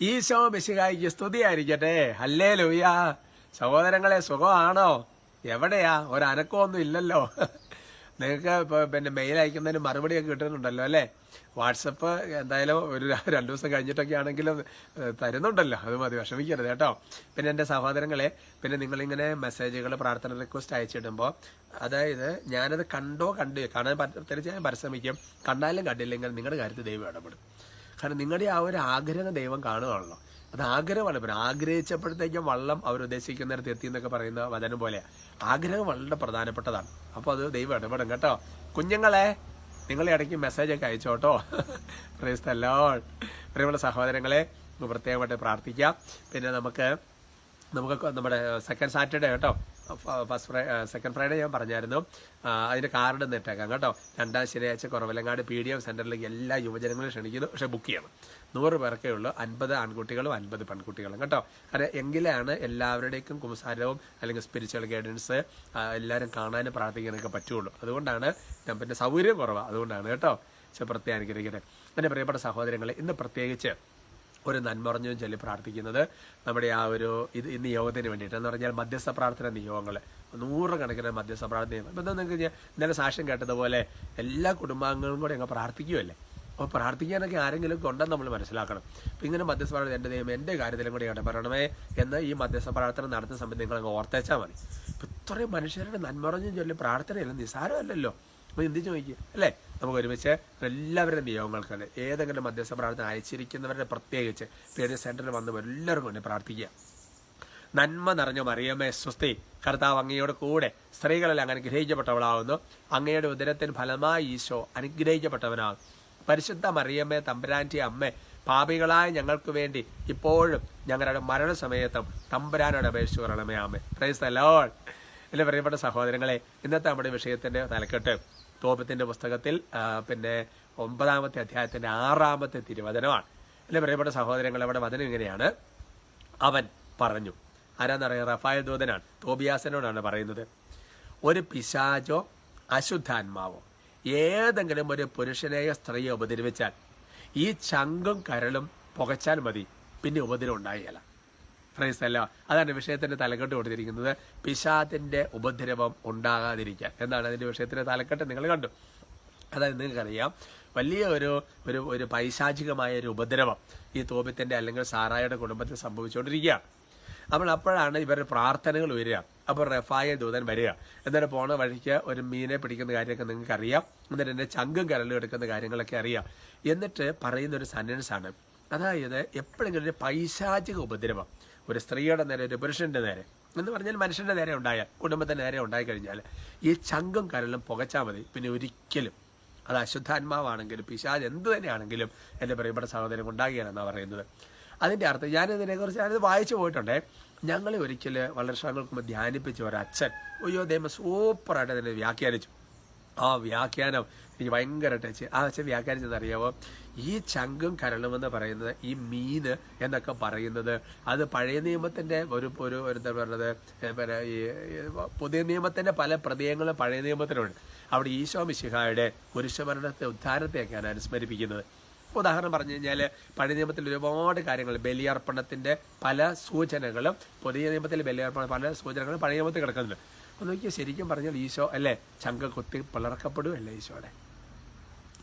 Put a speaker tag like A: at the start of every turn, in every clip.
A: ഈശോ മിശിഹായിക്ക് സ്തുതിയായിരിക്കട്ടെ. അല്ലേ ലൂയ സഹോദരങ്ങളെ സുഖമാണോ? എവിടെയാ? ഒരനക്കമൊന്നും ഇല്ലല്ലോ. നിങ്ങൾക്ക് പിന്നെ മെയിൽ അയക്കുന്നതിന് മറുപടിയൊക്കെ കിട്ടുന്നുണ്ടല്ലോ അല്ലേ? വാട്സപ്പ് എന്തായാലും ഒരു രണ്ട് ദിവസം കഴിഞ്ഞിട്ടൊക്കെ ആണെങ്കിലും തരുന്നുണ്ടല്ലോ. അത് മതി വിഷമിക്കരുത് കേട്ടോ. പിന്നെ എന്റെ സഹോദരങ്ങളെ പിന്നെ നിങ്ങളിങ്ങനെ മെസ്സേജുകൾ പ്രാർത്ഥന റിക്വസ്റ്റ് അയച്ചിടുമ്പോൾ അതായത് ഞാനത് കണ്ടോ കണ്ടു കാണാൻ പറ്റ- ഞാൻ പരിശ്രമിക്കും. കണ്ടാലും കണ്ടില്ലെങ്കിൽ നിങ്ങളുടെ കാര്യത്തിൽ ദൈവം ഇടപെടും. കാരണം നിങ്ങളുടെ ആ ഒരു ആഗ്രഹം ദൈവം കാണുകയാണല്ലോ. അത് ആഗ്രഹമാണ്. പിന്നെ ആഗ്രഹിച്ചപ്പോഴത്തേക്കും വള്ളം അവർ ഉദ്ദേശിക്കുന്നിടത്ത് എത്തി എന്നൊക്കെ പറയുന്ന വചനം പോലെ ആഗ്രഹം വളരെ പ്രധാനപ്പെട്ടതാണ്. അപ്പോൾ അത് ദൈവം ഇടപെടും കേട്ടോ. കുഞ്ഞുങ്ങളെ നിങ്ങൾ ഇടയ്ക്ക് മെസ്സേജ് ഒക്കെ അയച്ചോട്ടോ പ്രൈസ്തല്ലോ പ്രിയമുള്ള സഹോദരങ്ങളെ പ്രത്യേകമായിട്ട് പ്രാർത്ഥിക്കാം. പിന്നെ നമുക്ക് നമുക്ക് നമ്മുടെ സെക്കൻഡ് സാറ്റർഡേ കേട്ടോ. ഫസ്റ്റ് ഫ്രൈ സെക്കൻഡ് ഫ്രൈഡേ ഞാൻ പറഞ്ഞായിരുന്നു. അതിന്റെ കാർഡ് നിട്ടേക്കാം കേട്ടോ. രണ്ടാം ശനിയാഴ്ച കുറവലങ്ങാട് പി ഡി എഫ് സെന്ററിലേക്ക് എല്ലാ യുവജനങ്ങളും ക്ഷണിക്കുന്നു. പക്ഷേ ബുക്ക് ചെയ്യണം. നൂറ് പേർക്കേ ഉള്ളൂ. അൻപത് ആൺകുട്ടികളും അൻപത് പെൺകുട്ടികളും കേട്ടോ. കാരണം എങ്കിലാണ് എല്ലാവരുടേക്കും കുംസാരവും അല്ലെങ്കിൽ സ്പിരിച്വൽ ഗൈഡൻസ് എല്ലാവരും കാണാനും പ്രാർത്ഥിക്കാനൊക്കെ പറ്റുള്ളൂ. അതുകൊണ്ടാണ് ഞാൻ പിന്നെ സൗകര്യം കുറവാണ് അതുകൊണ്ടാണ് കേട്ടോ. പക്ഷെ പ്രത്യേകം എന്റെ പ്രിയപ്പെട്ട സഹോദരങ്ങളെ ഇന്ന് പ്രത്യേകിച്ച് ഒരു നന്മറഞ്ഞും ചൊല്ലി പ്രാർത്ഥിക്കുന്നത് നമ്മുടെ ആ ഒരു ഇത് നിയോഗത്തിന് വേണ്ടിയിട്ട്. എന്ന് പറഞ്ഞാൽ മധ്യസ്ഥ പ്രാർത്ഥന നിയോഗങ്ങൾ നൂറുകണക്കിന് മധ്യസ്ഥ പ്രാർത്ഥന ഇപ്പം എന്താ നിങ്ങൾക്ക് ഇന്നലെ സാക്ഷ്യം കേട്ടതുപോലെ എല്ലാ കുടുംബാംഗങ്ങളും കൂടെ അങ്ങ് പ്രാർത്ഥിക്കുമല്ലേ അപ്പോൾ പ്രാർത്ഥിക്കാനൊക്കെ ആരെങ്കിലും ഉണ്ടെന്ന് നമ്മൾ മനസ്സിലാക്കണം. അപ്പം ഇങ്ങനെ മധ്യസ്ഥ പ്രാർത്ഥന എന്റെ ദൈവം എന്റെ കാര്യത്തിലും കൂടി ഇടപെടണമേ എന്ന് ഈ മധ്യസ്ഥ പ്രാർത്ഥന നടത്തുന്ന സമയത്ത് നിങ്ങൾ അങ്ങ് ഓർത്തേച്ചാൽ മതി. ഇപ്പം ഇത്രയും മനുഷ്യരുടെ നന്മറഞ്ഞും ചൊല്ലി പ്രാർത്ഥനയല്ല നിസ്സാരമല്ലല്ലോ. അപ്പോൾ എന്ത് ചോദിക്കുക? അല്ലേ? നമുക്ക് ഒരുമിച്ച് എല്ലാവരുടെ നിയോഗങ്ങൾക്കാണ്. ഏതെങ്കിലും മധ്യസ്ഥ പ്രാർത്ഥന അയച്ചിരിക്കുന്നവരുടെ പ്രത്യേകിച്ച് പേര് സെന്ററിൽ വന്ന് എല്ലാവർക്കും വേണ്ടി പ്രാർത്ഥിക്കുക. നന്മ നിറഞ്ഞ മറിയമ്മേ സ്വസ്തി. കർത്താവ് അങ്ങയോട് കൂടെ സ്ത്രീകളെല്ലാം അനുഗ്രഹിക്കപ്പെട്ടവളാവുന്നു അങ്ങയുടെ ഉദരത്തിന് ഫലമായി ഈശോ അനുഗ്രഹിക്കപ്പെട്ടവനാകും പരിശുദ്ധ മറിയമ്മേ തമ്പുരാന്റെ അമ്മ പാപികളായ ഞങ്ങൾക്ക് വേണ്ടി ഇപ്പോഴും ഞങ്ങളുടെ മരണസമയത്തും തമ്പുരാനോട് അപേക്ഷിച്ച് പറയണമേ അമ്മേ പ്രൈസ് ലോൾ എന്റെ പ്രിയപ്പെട്ട സഹോദരങ്ങളെ ഇന്നത്തെ നമ്മുടെ വിഷയത്തിന്റെ തലക്കെട്ട് തോപ്പത്തിന്റെ പുസ്തകത്തിൽ പിന്നെ ഒമ്പതാമത്തെ അധ്യായത്തിന്റെ ആറാമത്തെ തിരുവചനമാണ്. എന്റെ പ്രിയപ്പെട്ട സഹോദരങ്ങൾ അവിടെ വചനം ഇങ്ങനെയാണ്. അവൻ പറഞ്ഞു ആരാന്നറിയാം റഫായൽ ദൂതനാണ് തോബിയാസനോടാണ് പറയുന്നത്. ഒരു പിശാചോ അശുദ്ധാത്മാവോ ഏതെങ്കിലും ഒരു പുരുഷനെയോ സ്ത്രീയോ ഉപദ്രവിച്ചാൽ ഈ ചങ്കും കരളും പുകച്ചാൽ മതി പിന്നെ ഉപദ്രവം ഉണ്ടായില്ല ഫ്രൈസ് അല്ല. അതാണ് വിഷയത്തിന്റെ തലക്കെട്ട് കൊടുത്തിരിക്കുന്നത്. പിശാത്തിന്റെ ഉപദ്രവം ഉണ്ടാകാതിരിക്കാൻ. എന്നാണ് അതിന്റെ വിഷയത്തിന്റെ തലക്കെട്ട്? നിങ്ങൾ കണ്ടു. അതായത് നിങ്ങൾക്കറിയാം വലിയ ഒരു ഒരു ഒരു പൈശാചികമായ ഒരു ഉപദ്രവം ഈ തോപിത്തിന്റെ അല്ലെങ്കിൽ സാറായുടെ കുടുംബത്തിൽ സംഭവിച്ചുകൊണ്ടിരിക്കുകയാണ്. അപ്പോൾ അപ്പോഴാണ് ഇവരുടെ പ്രാർത്ഥനകൾ വരിക. അപ്പോൾ റഫായ ദൂതൻ വരിക. എന്നിട്ട് പോണ വഴിക്ക് ഒരു മീനെ പിടിക്കുന്ന കാര്യമൊക്കെ നിങ്ങൾക്ക് അറിയാം എന്നിട്ട് എന്റെ ചങ്കും കരലും എടുക്കുന്ന കാര്യങ്ങളൊക്കെ അറിയാം. എന്നിട്ട് പറയുന്ന ഒരു സെന്റൻസാണ് അതായത് എപ്പോഴെങ്കിലും ഒരു പൈശാചിക ഉപദ്രവം. ഒരു സ്ത്രീയുടെ നേരെ ഒരു പുരുഷന്റെ നേരെ എന്ന് പറഞ്ഞാൽ മനുഷ്യന്റെ നേരെ ഉണ്ടായാൽ കുടുംബത്തിന്റെ നേരെ ഉണ്ടായി കഴിഞ്ഞാൽ ഈ ചങ്കും കരലും പുകച്ചാൽ മതി. പിന്നെ ഒരിക്കലും അത് അശുദ്ധാത്മാവാണെങ്കിലും പിശാജ് എന്ത് തന്നെയാണെങ്കിലും എന്റെ പ്രിയപ്പെട്ട സഹോദരൻ ഉണ്ടാകുകയാണെന്നാണ് പറയുന്നത്. അതിന്റെ അർത്ഥം ഞാനിതിനെക്കുറിച്ച് ഞാനിത് വായിച്ചു പോയിട്ടുണ്ടേ. ഞങ്ങളെ ഒരിക്കൽ വളരെ വർഷങ്ങൾക്ക് മുമ്പ് ധ്യാനിപ്പിച്ച ഒരു അച്ഛൻ അയ്യോ ദൈവം സൂപ്പറായിട്ട് അതിനെ വ്യാഖ്യാനിച്ചു. ആ വ്യാഖ്യാനം എനിക്ക് ഭയങ്കര ടച്ച്. ആ അച്ഛൻ വ്യാഖ്യാനിച്ചതറിയാവോ ഈ ചങ്കും കരളുമെന്ന് പറയുന്നത് ഈ മീന് എന്നൊക്കെ പറയുന്നത്. അത് പഴയ നിയമത്തിന്റെ ഒരു ഒരു എന്താ പറയുന്നത്? ഈ പുതിയ നിയമത്തിന്റെ പല പ്രതീകങ്ങളും പഴയ നിയമത്തിലുണ്ട്. അവിടെ ഈശോ മിശിഹായുടെ കുരിശുമരണത്തെ ഉദ്ധാരത്തെയൊക്കെയാണ് അനുസ്മരിപ്പിക്കുന്നത്. ഉദാഹരണം പറഞ്ഞു കഴിഞ്ഞാൽ പഴയ നിയമത്തിൽ ഒരുപാട് കാര്യങ്ങൾ. ബലിയർപ്പണത്തിന്റെ പല സൂചനകളും പുതിയ നിയമത്തിൽ ബലിയർപ്പണ പല സൂചനകളും പഴയ നിയമത്തിൽ കിടക്കുന്നുണ്ട്. അപ്പോൾ നോക്കിയാൽ ശരിക്കും പറഞ്ഞാൽ ഈശോ അല്ലേ? ചങ്ക കുത്തി പിളർക്കപ്പെടുകയല്ലേ ഈശോയുടെ?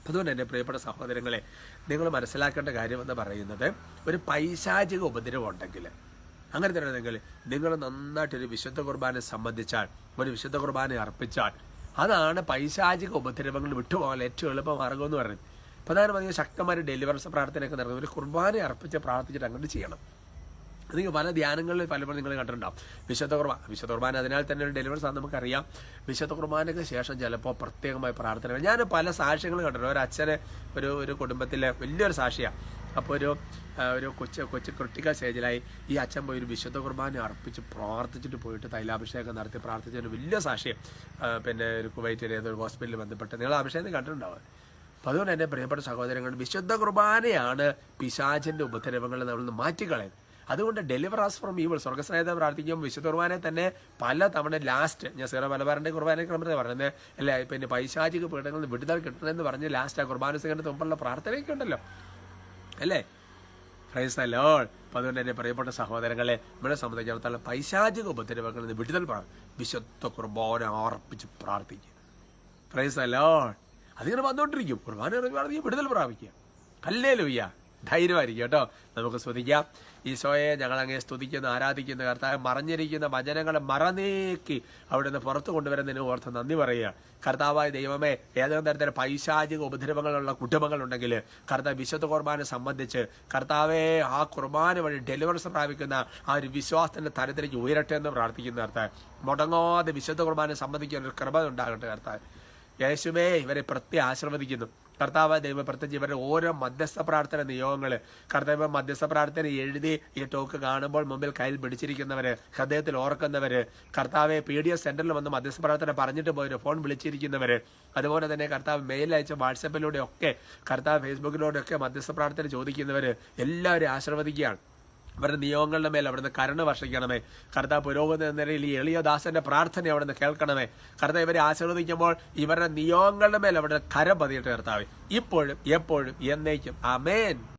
A: അതുകൊണ്ട് എന്റെ പ്രിയപ്പെട്ട സഹോദരങ്ങളെ നിങ്ങൾ മനസ്സിലാക്കേണ്ട കാര്യം എന്ന് പറയുന്നത് ഒരു പൈശാചിക ഉപദ്രവം ഉണ്ടെങ്കിൽ അങ്ങനെ തന്നെയാണെങ്കിൽ നിങ്ങൾ നന്നായിട്ടൊരു വിശുദ്ധ കുർബാന സംബന്ധിച്ചാൽ ഒരു വിശുദ്ധ കുർബാന അർപ്പിച്ചാൽ അതാണ് പൈശാചിക ഉപദ്രവങ്ങൾ വിട്ടുപോകാൻ ഏറ്റവും എളുപ്പ മാർഗം എന്ന് പറയുന്നത്. പ്രധാനമായും ശക്തമായ ഡെലിവറൻസ് പ്രാർത്ഥനയൊക്കെ നടക്കുന്നത് ഒരു കുർബാന അർപ്പിച്ച് പ്രാർത്ഥിച്ചിട്ട് അങ്ങോട്ട് ചെയ്യണം. നിങ്ങൾ പല ധ്യാനങ്ങളിൽ പലപ്പോഴും നിങ്ങൾ കണ്ടിട്ടുണ്ടാവും. വിശുദ്ധ കുർബാന. വിശുദ്ധ കുർബാന അതിനാൽ തന്നെ ഒരു ഡെലിവറി സാധനം നമുക്കറിയാം. വിശുദ്ധ കുർബാനയ്ക്ക് ശേഷം ചിലപ്പോൾ പ്രത്യേകമായി പ്രാർത്ഥന ഞാൻ പല സാക്ഷ്യങ്ങൾ കണ്ടിട്ടുണ്ട്. ഒരു അച്ഛനെ ഒരു ഒരു കുടുംബത്തിലെ വലിയൊരു സാക്ഷിയാണ് അപ്പോൾ ഒരു ഒരു കൊച്ചു കൊച്ചു ക്രിട്ടിക്കൽ സ്റ്റേജിലായി ഈ അച്ഛൻ പോയി ഒരു വിശുദ്ധ കുർബാന അർപ്പിച്ച് പ്രാർത്ഥിച്ചിട്ട് പോയിട്ട് തൈലാഭിഷേകം നടത്തി പ്രാർത്ഥിച്ച ഒരു വലിയ സാക്ഷ്യം. പിന്നെ ഒരു കുവൈറ്റിലെ ഏതൊരു ഹോസ്പിറ്റലിൽ ബന്ധപ്പെട്ട് നിങ്ങൾ അഭിഷേകം കണ്ടിട്ടുണ്ടാവും. അപ്പോൾ അതുകൊണ്ട് എന്റെ പ്രിയപ്പെട്ട സഹോദരങ്ങൾ വിശുദ്ധ കുർബാനയാണ് പിശാചിന്റെ ഉപദ്രവങ്ങളിൽ നമ്മൾ മാറ്റിക്കളയുന്നത്. അതുകൊണ്ട് ഡെലിവർ ആസ് ഫ്രം ഈവൾ സ്വർഗസ്നേഹത്തെ പ്രാർത്ഥിക്കുമ്പോൾ വിശുദ്ധ കുർബാനെ തന്നെ പല തവണ ലാസ്റ്റ് ഞാൻ സീറ മലബാറിന്റെ കുർബാന ക്രമത്തെ പറയുന്നത് അല്ലെ പിന്നെ പൈശാചിക പീഠങ്ങളിൽ വിടുതൽ കിട്ടണമെന്ന് പറഞ്ഞ് ലാസ്റ്റ് ആ കുർബാന സിംഗിന്റെ മുമ്പുള്ള പ്രാർത്ഥനയൊക്കെ ഉണ്ടല്ലോ. അല്ലേ? പ്രൈസ് ലോൾ അപ്പം അതുകൊണ്ട് എന്റെ പ്രിയപ്പെട്ട സഹോദരങ്ങളെ ഇവിടെ സംബന്ധിച്ചിടത്തോളം പൈശാചിക ഉപദ്രവങ്ങളിൽ നിന്ന് വിടുതൽ വിശുദ്ധ കുർബാന അർപ്പിച്ച് പ്രാർത്ഥിക്കുക പ്രൈസ് ലോൾ അതിങ്ങനെ വന്നുകൊണ്ടിരിക്കും കുർബാന വിടുതൽ പ്രാപിക്കുക അല്ലേ ലൂയ്യ ധൈര്യമായിരിക്കും കേട്ടോ. നമുക്ക് സ്തുതിക്കാം. ഈശോയെ ഞങ്ങൾ അങ്ങനെ സ്തുതിക്കുന്നു ആരാധിക്കുന്നു കർത്താവ് മറഞ്ഞിരിക്കുന്ന വചനങ്ങളെ മറനീക്കി അവിടുന്ന് പുറത്തു കൊണ്ടുവരുന്നതിന് ഓർത്ത് നന്ദി പറയുക. കർത്താവായ ദൈവമേ ഏതെങ്കിലും തരത്തിലുള്ള പൈശാചിക ഉപദ്രവങ്ങളുള്ള കുടുംബങ്ങളുണ്ടെങ്കിൽ കർത്താവ് വിശുദ്ധ കുർബാനെ സംബന്ധിച്ച് കർത്താവെ ആ കുർബാന വഴി ഡെലിവറൻസ് പ്രാപിക്കുന്ന ആ ഒരു വിശ്വാസത്തിന്റെ തരത്തിലേക്ക് ഉയരട്ടെ എന്ന് പ്രാർത്ഥിക്കുന്ന കർത്താവ്. മുടങ്ങാതെ വിശുദ്ധ കുർബാനെ സംബന്ധിക്കുന്ന ഒരു കൃപ ഉണ്ടാകട്ടെ കർത്താവ്. യേശുവേ ഇവരെ പ്രത്യേക ആശീർവദിക്കുന്നു കർത്താവ് ദൈവം പ്രത്യേകിച്ച് ഇവരുടെ ഓരോ മധ്യസ്ഥ പ്രാർത്ഥന നിയോഗങ്ങൾ കർത്താവ് മധ്യസ്ഥ പ്രാർത്ഥന എഴുതി ഈ ടോക്ക് കാണുമ്പോൾ മുമ്പിൽ കയ്യിൽ പിടിച്ചിരിക്കുന്നവര് ഹൃദയത്തിൽ ഓർക്കുന്നവര് കർത്താവെ പി ഡി എസ് സെന്ററിൽ വന്ന് മധ്യസ്ഥ പ്രാർത്ഥന പറഞ്ഞിട്ട് പോയവര് ഫോൺ വിളിച്ചിരിക്കുന്നവര്. അതുപോലെ തന്നെ കർത്താവ് മെയിൽ അയച്ച വാട്സപ്പിലൂടെ ഒക്കെ കർത്താവ് ഫേസ്ബുക്കിലൂടെ ഒക്കെ മധ്യസ്ഥ പ്രാർത്ഥന ചോദിക്കുന്നവര് എല്ലാവരും ആശീർവദിക്കുകയാണ്. അവരുടെ നിയോഗങ്ങളുടെ മേൽ അവിടുന്ന് കരുണ വർഷിക്കണമേ. കർത്താവ് പുരോഗതി എന്ന നിലയിൽ ഈ എളിയദാസന്റെ പ്രാർത്ഥന അവിടുന്ന് കേൾക്കണമേ. കർത്താവ് ഇവരെ ആശീർവദിക്കുമ്പോൾ ഇവരുടെ നിയോഗങ്ങളുടെ മേൽ അവിടെ കരം പതിയിട്ട് കർത്താവേ. ഇപ്പോഴും എപ്പോഴും എന്നേക്കും. അമേൻ